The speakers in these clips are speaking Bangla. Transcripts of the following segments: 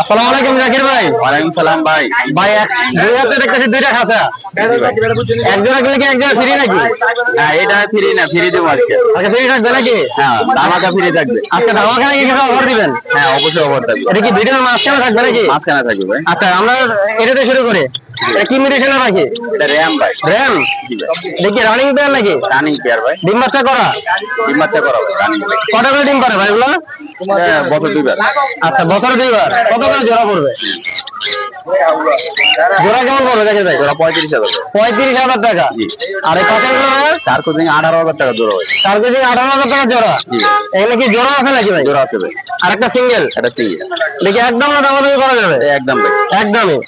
আসসালামু আলাইকুম জাকির ভাই। ওয়ালাইকুম সালাম ভাই। ভাই দুই হাতে দেখতেছি দুইটা খাঁচা এক জোড়া কিনলে কি এক জোড়া ফ্রি নাকি? হ্যাঁ এটা ফ্রি না ফ্রি দেবো আজকে। আচ্ছা ফ্রি থাকবে নাকি? হ্যাঁ দামাকা ফ্রি থাকবে। আজকে ধামাখানে কি কিছু অফার দিবেন? হ্যাঁ অবশ্যই অফার থাকবে। এটা কি ভিডিওর মাঝখানে থাকবে নাকি? মাঝখানে থাকবে ভাই। আচ্ছা আমরা এটাতে শুরু করি। এটা কি মিউটেশনের রাখি এটা র্যাম ভাই। র্যাম? দেখি রানিং পেয়ার নাকি? রানিং পেয়ার ভাই। ডিম বাচ্চা করা? ডিম বাচ্চা করা রানিং কটা করে ডিম পারে ভাই এগুলো? বছর দুইবার। আচ্ছা বছরে দুইবার। কত করে জোড়া পড়বে? জোড়া কেমন পড়বে? দেখে ভাই জোড়া পঁয়ত্রিশ হাজার। পঁয়ত্রিশ হাজার টাকা। আর এই কাঁচা চার কোচিং আঠারো হাজার টাকা জোড়া ভাই। চার কেজি আঠারো হাজার টাকা জোড়া? এগুলো কি জোড়া আছে নাকি ভাই? জোড়া আছে ভাই। আর একটা সিঙ্গেল এটা সিঙ্গেল দেখি একদম দামাদামি করা যাবে? একদম ভাই। একদমই।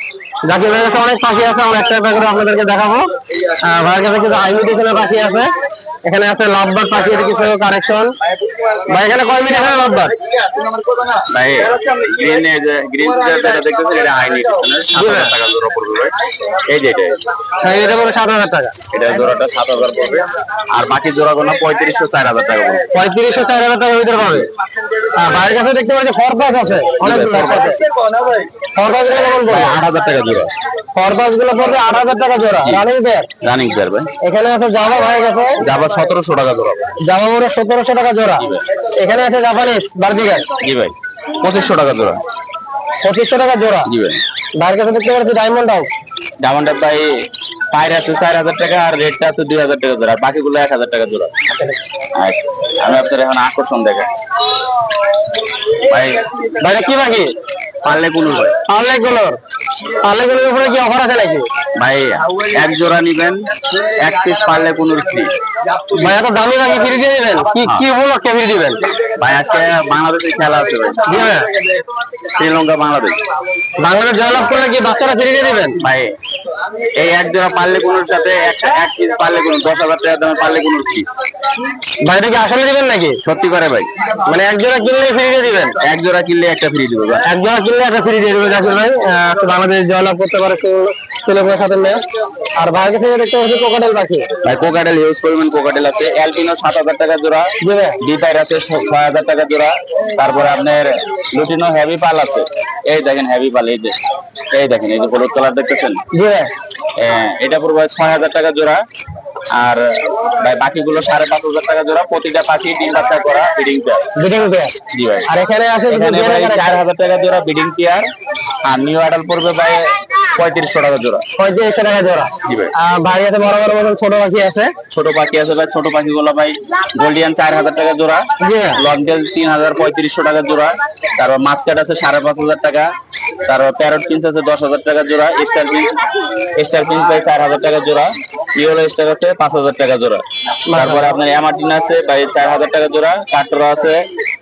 জাকির ভাইয়ের কাছে অনেক পাখি আছে আমরা একটা একটা করে আপনাদেরকে দেখাবো। ভাইয়ের কাছে কিছু হাইমিটেশনের পাখি আছে। এখানে আছে লাভবার পাখির কিছু কারেকশন ভাই এখানে কয় মিটার লাভবার? ভাই গ্রিন গ্রিন যেটা দেখতেছেন এটা হাই টাকা জোড়া পড়বে ভাই। এই যে এটা। হ্যাঁ, এটা বলে সাত হাজার টাকা। এটা জোড়াটা সাত হাজার পড়বে। আর বাকি জোড়াগুলো পঁয়ত্রিশশো চার হাজার টাকা পড়বে। পঁয়ত্রিশশো চার হাজার টাকা ভিতরে পাবে। আর ভাইয়ের কাছে দেখতে পাচ্ছি ফরপাস আছে। অনেক ফরপাস আছে ফরপাস কেমন পড়বে আট হাজার টাকা জোড়া। ফরপাসগুলো পড়বে আট হাজার টাকা জোড়া। রানিং পেয়ার রানিং পেয়ার ভাই। এখানে আছে জাভা ভাই কাছে যাবার সতেরোশো টাকা জোড়া জাভা মোড়ে সতেরোশো টাকা জোড়া। এখানে আছে জাপানিজ বার্জিগার জি ভাই। পঁচিশশো টাকা জোড়া। পঁচিশশো টাকা জোড়া। জি ভাই। ভাইয়ের কাছে দেখতে পাচ্ছি ডায়মন্ড হাউস ডায়মন্ডের ভাই পায়ের আছে চার হাজার টাকা আর রেটটা আছে দুই হাজার টাকা জোড়া। বাকিগুলো এক হাজার টাকা জোড়া। আচ্ছা। আমি আপনার এখন আকর্ষণ দেখেন ভাই ভাইটা কি বাকি পারলে কোনো ভাই পার্লে গুলোর পার্লে গুলোর উপরে কি অফার আছে নাকি? ভাই এক জোড়া নিবেন এক পিস পারলে কোনো ফ্রি ভাই এত দামি বাকি ফ্রি দিয়ে দিবেন? কি কি উপলক্ষে ফ্রি দিবেন? ভাই আজকে বাংলাদেশের খেলা আছে ভাই। শ্রীলঙ্কা বাংলাদেশ। বাংলাদেশ জয়লাভ করলে কি বাচ্চারা ফ্রি দিয়ে দিবেন? ভাই এই এক জোড়া পারলে কোনোর সাথে এক পিস পারলে কোনো দশ হাজার টাকা দামে পারলে কোনো ফ্রি ভাইটা কি আসলে দিবেন নাকি? সত্যি করে ভাই। মানে এক জোড়া কিনলে ফ্রি দিয়ে দিবেন। এক জোড়া কিনলে একটা ফ্রি দিবে ভাই এক জোড়া কিনলে একটা ফ্রি দিয়ে দেবেন জাকির ভাই। বাংলাদেশ জয়লাভ করতে পারে শ্রীলঙ্কার সাথে আর ভাইয়ের কাছে দেখতে পাচ্ছি কোকাটেল পাখি। ভাই করবেন কোকাটেল আছে। অ্যালপিনো সাত হাজার টাকা জোড়া। ভাই। ডিপাইর আছে ছয় হাজার টাকা জোড়া। তারপরে আপনার লুটিনো হেভি পাল আছে। এই দেখেন হেভি পাল এই যে। এই দেখেন এই যে হলুদ কালার দেখতেছেন? ভাই। আহ, এটা পড়বে ছয় হাজার টাকা জোড়া। আর ভাই বাকিগুলো সাড়ে পাঁচ হাজার টাকা জোড়া প্রতিটা পাখি ডিম বাচ্চা করা বিডিং পেয়ার দুটো পেয়ার জি ভাই। আর এখানে আছে এখানে ভাই চার হাজার টাকা জোড়া বিডিং পেয়ার আর নিউ আডাল পড়বে ভাই পঁয়ত্রিশশো টাকা জোড়া। পঁয়ত্রিশশো টাকা জোড়া। জি ভাই। আছে বড় বড় মতন ছোট পাখি আছে? ছোট পাখি আছে ভাই ছোট পাখিগুলো ভাই গোল্ডিয়ান চার হাজার টাকা জোড়া। লকডেল তিন হাজার পঁয়ত্রিশশো টাকা জোড়া। তারপর মাস্কাট আছে সাড়ে পাঁচ হাজার টাকা। তারপর প্যারট পিন্স আছে দশ হাজার টাকা জোড়া। স্টার পিন্স স্টার পিন্স ভাই চার হাজার টাকা জোড়া। স্টার পাঁচ হাজার টাকা জোড়া। তারপরে আপনার এমার্টিন আছে ভাই চার হাজার টাকা জোড়া কাটরা আছে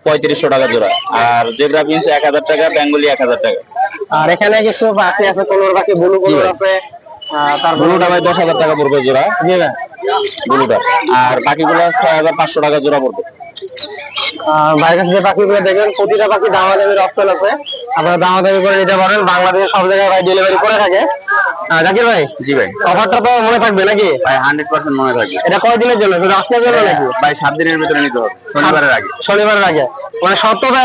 পঁয়ত্রিশশো টাকা জোড়া। আর জেব্রা এক হাজার টাকা বেঙ্গলি এক হাজার টাকা। আর এখানে কিছু বাকি আছে কোনোর পাখি ব্লু কালার আছে আহ, ব্লুটা ভাই দশ হাজার টাকা পড়বে জোড়া। জি ভাই। ব্লুটা। আর বাকিগুলো ছয় হাজার পাঁচশো টাকা জোড়া পড়বে। আহ, কাছে যে পাখিগুলো দেখবেন প্রতিটা পাখি অপশন আছে। আপনারা করে নিতে পারেন বাংলাদেশের সব জায়গায় ভাই ডেলিভারি করে থাকে। জাকির ভাই জি ভাই। অফারটা তো মনে থাকবে নাকি? ভাই হান্ড্রেড পার্সেন্ট মনে থাকবে। এটা কয়দিনের জন্য? শুধু আজকের জন্য নাকি? ভাই সাত দিনের ভিতরে নিতে হবে। শনিবারের আগে। শনিবারের আগে। মানে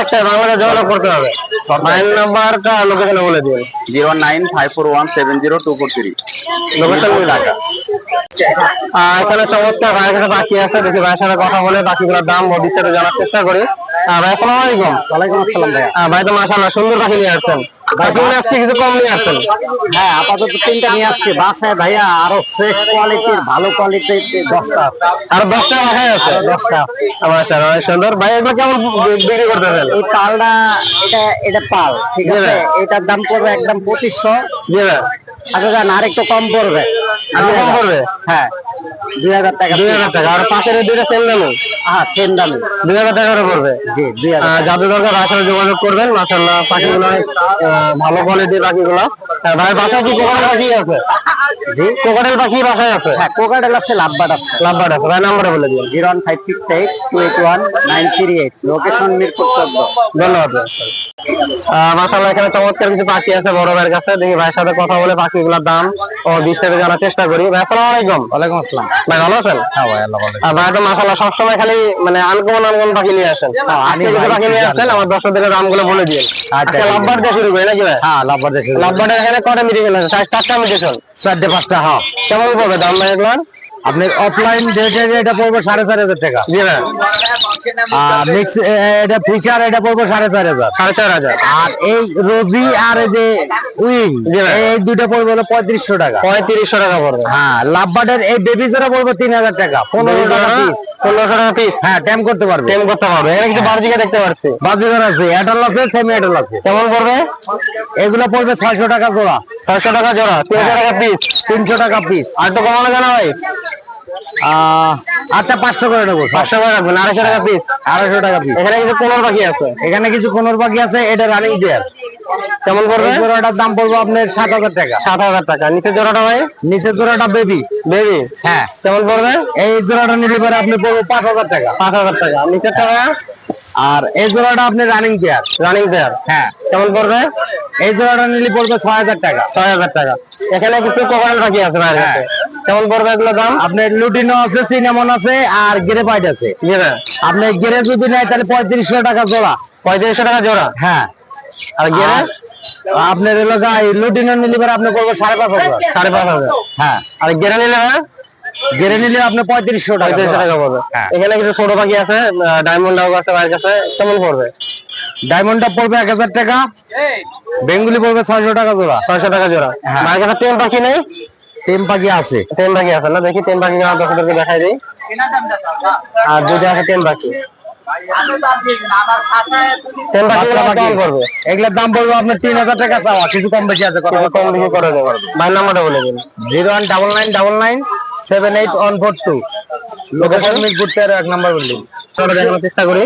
একটা বাংলাদেশ করতে হবে। মোবাইল নাম্বারটা লোকেশনে বলে zero nine five four one seven zero two four three. Location Dhaka. আর এখানে চমৎকার ভাইয়ের কাছে বাকি আছে। দেখি ভাইয়ের সাথে কথা বলে বাকিগুলোর দাম ও বিস্তারিত জানার চেষ্টা করি। ভাই আসসালামু আলাইকুম। ওয়ালাইকুম আসসালাম ভাই ভাই তো মাশাআল্লাহ সুন্দর পাখি নিয়ে আসছেন। আসছে কিছু কম নিয়ে আসছেন হ্যাঁ আপাতত তিনটা নিয়ে আসছে। বাসায় ভাইয়া আরও ফ্রেশ কোয়ালিটির ভালো কোয়ালিটির দশটা। আর দশটা রাখাই আছে? দশটা। মাশাআল্লাহ অনেক সুন্দর। ভাই এগুলো কেমন বিক্রি করতেছেন? এই পালটা এটা এটা পাল ঠিক আছে? এটার দাম পড়বে একদম পঁচিশশো। জি ভাই। আচ্ছা জান আর একটু কম পড়বে। আর কম পড়বে? হ্যাঁ। দুই হাজার টাকা দুই হাজার টাকা। আর পাশের দুইটা সেম দামে হ্যাঁ সেম দামে। দুই হাজার টাকা করে পড়বে। জি দুই হাজার যাদের দরকার রাখার যোগাযোগ করবেন। মাসাল্লাহ পাখিগুলো ভালো কোয়ালিটির পাখিগুলো। ভাই বাসায় কি কোকাটেল পাখি আছে? জি। কোকাটেল পাখি বাসায় আছে? হ্যাঁ কোকাটেল আছে লাভবাট আছে। লাভবাট আছে। ভাই নাম্বারে বলে দিন zero one five six eight two eight one nine three eight. Location Mirpur চোদ্দ। ধন্যবাদ। মাসাল্লাহ এখানে চমৎকার কিছু পাখি আছে বড় ভাইয়ের কাছে। দেখি ভাইয়ের সাথে কথা বলে পাখিগুলোর দাম ও বিস্তারিত জানার চেষ্টা করি। ভাই আসসালামু আলাইকুম। ওয়ালাইকুম আসসালাম। ভাই ভালো আছেন? হ্যাঁ ভাই আল্লাহ ভালো ভাই তো মাসাল্লাহ সবসময় খালি মানে আনকমন আনকমন পাখি নিয়ে আসেন। আমি আজকে কিছু পাখি নিয়ে আসেন আমার দর্শকদের দামগুলো বলে দিন আচ্ছা। লাভবার দিয়ে শুরু করি নাকি ভাই? হ্যাঁ লাভবার দেখে লাভবারের এখানে কটা মিটিং আছে সাড়ে চারটা মিটিং চারটে পাঁচটা হ্যাঁ। কেমন পড়বে দাম ভাই এগুলো আপনি অফলাইন রেটে এটা পড়বে সাড়ে চার হাজার টাকা। জি ভাই। এটা ফিচার এটা পড়বে সাড়ে চার হাজার। সাড়ে চার হাজার। আর এই রোজি আর এই যে উইং এই দুইটা পড়বে হলো পঁয়ত্রিশশো টাকা। পঁয়ত্রিশশো টাকা পড়বে। হ্যাঁ লাভবার্ডের এই বেবি জোড়া পড়বে তিন হাজার টাকা পনেরো টাকা পনেরোশো টাকা পিস হ্যাঁ ট্যাম করতে পারবে। টেম করতে পারবে। এখানে দেখতে পাচ্ছি বাজিগার আছে এডাল আছে সেমি এডাল আছে। কেমন পড়বে? এগুলো পড়বে ছয়শো টাকা জোড়া। ছয়শো টাকা জোড়া তিনশো টাকা পিস তিনশো টাকা পিস আর তো কমানো জানা ভাই? আহ, আচ্ছা পাঁচশো করে নেব পাঁচশো টাকা রাখবেন আড়াইশো টাকা পিস আড়াইশো টাকা পিস এখানে কিছু পনেরো পাখি আছে। এখানে কিছু কোনোর বাকি আছে এটা রানিং ডিয়ার কেমন পড়বে এই জোড়াটার দাম পড়বে আপনার সাত হাজার টাকা। সাত হাজার টাকা। নিচের জোড়াটা ভাই? নিচের জোড়াটা বেবি বেবি হ্যাঁ। কেমন পড়বে? এই জোড়াটা নিলে পরে আপনি পড়বে পাঁচ হাজার টাকা। পাঁচ হাজার টাকা। নিচের টাকা আর এই জোড়াটা আপনি রানিং পেয়ার রানিং পেয়ার হ্যাঁ। কেমন পড়বে? এই জোড়াটা নিলে পড়বে ছয় হাজার টাকা। ছয় হাজার টাকা। এখানে কিছু কোকারেল পাখি আছে কেমন পড়বে এগুলো দাম? আপনার লুটিনো আছে সিনেমন আছে আর গ্রেফাইট আছে। আপনি গেরে যদি নেয় তাহলে পঁয়ত্রিশশো টাকা জোড়া। পঁয়ত্রিশশো টাকা জোড়া? হ্যাঁ। আর গেলে আর আপনার গাই লুটিনো নিলে পরে আপনি করব সাড়ে পাঁচ হাজার। সাড়ে পাঁচ হাজার? হ্যাঁ। আর গেরে নিলে গেরে নিলে আপনি পঁয়ত্রিশশো টাকা টাকা পড়বে। হ্যাঁ। এখানে কিছু ছোট পাখি আছে ডায়মন্ড ডাউক আছে ভাইয়ের কাছে কেমন পড়বে? ডায়মন্ডটা পড়বে এক হাজার টাকা। বেঙ্গুলি পড়বে ছয়শো টাকা জোড়া। ছয়শো টাকা জোড়া। হ্যাঁ। ভাইয়ের কাছে টেম পাখি নেই? টেম পাখি আছে। টেম পাখি আছে না? দেখি টেম পাখি আমার দর্শকদেরকে দেখাই দিই। আর দুইটা আছে টেম পাখি। এগুলোর দাম পড়বে আপনার তিন হাজার টাকা চাওয়া। কিছু কম বেশি আছে কম বেশি করে দেবো। ভাইয়ের নাম্বারটা বলে দিন। Zero one double nine double nine seven eight one four two. Location Mirpur এক নম্বর বিল্ডিং চলো দেখানোর চেষ্টা করি।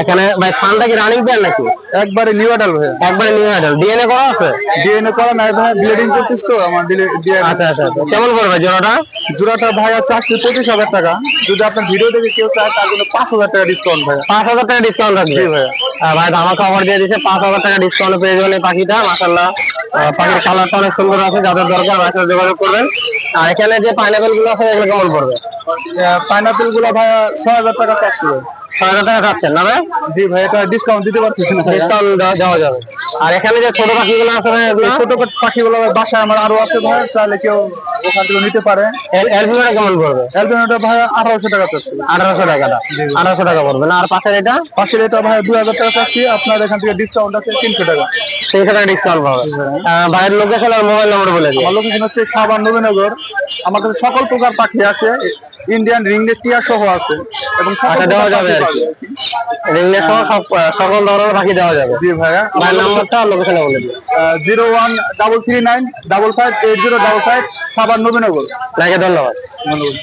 এখানে ভাই ফানটা কি রানিং পেয়ার নাকি? একবারে নিউ আডাল ভাই একবারে নিউ আইডল ডিএনএ করা আছে? ডিএনএ করা নাই ভাই ব্লিডিং করতেছ তো আমার ডিএনএ আচ্ছা আচ্ছা আচ্ছা। কেমন পড়বে জোড়াটা? জোড়াটা ভাই আছে আজকে পঁচিশ হাজার টাকা। যদি আপনার ভিডিও দেখে কেউ চায় তার জন্য পাঁচ হাজার টাকা ডিসকাউন্ট ভাই পাঁচ হাজার টাকা ডিসকাউন্ট থাকবে? আহ, ভাই আমাকে অফার দিয়ে দিচ্ছে পাঁচ হাজার টাকা ডিসকাউন্ট পেয়ে যাবেন এই পাখিটা মাসাল্লাহ পাখির কালারটা অনেক সুন্দর আছে যাদের দরকার ভাই যোগাযোগ করবেন। আর এখানে যে পাইনাপেলগুলো আছে এগুলো কেমন পড়বে? পাইনাপেলগুলো ভাই ছয় হাজার টাকা পাচ্ছিল ছয় হাজার টাকা না ভাই? জি ভাই এটা ডিসকাউন্ট দিতে পারতেছি না ডিসকাউন্ট দেওয়া যাবে। আর এখানে যে ছোট পাখিগুলো আছে ভাই এগুলো? ছোট পাখিগুলো বাসায় আমার আরও আছে ভাই চাইলে কেউ ওখান থেকে নিতে পারে। এলপিটা কেমন পড়বে? এলবেনোটা ভাই আঠারোশো টাকা চাচ্ছি আঠারোশো টাকাটা আঠারোশো টাকা পড়বে না? আর পাশের এটা? পাশের এটা ভাই দুই হাজার টাকা চাচ্ছি আপনার এখান থেকে ডিসকাউন্ট আছে তিনশো টাকা। তিনশো টাকা ডিসকাউন্ট পাবে। ভাইয়ের লোকেশন আর মোবাইল নম্বর বলে দিন। লোকেশন হচ্ছে সাবান নবীনগর। আমার কাছে সকল প্রকার পাখি আছে। ইন্ডিয়ান রিংনেট টিয়া সহ আছে এবং সকল আচ্ছা দেওয়া যাবে। রিংনেট সহ সকল ধরনের পাখি দেওয়া যাবে। জি ভাইয়া। ভাইয়ের নাম্বারটা লোকেশনে বলে দিন zero one double three nine double five eight zero double five সাবান নবীনগর। আপনাকে ধন্যবাদ। ধন্যবাদ।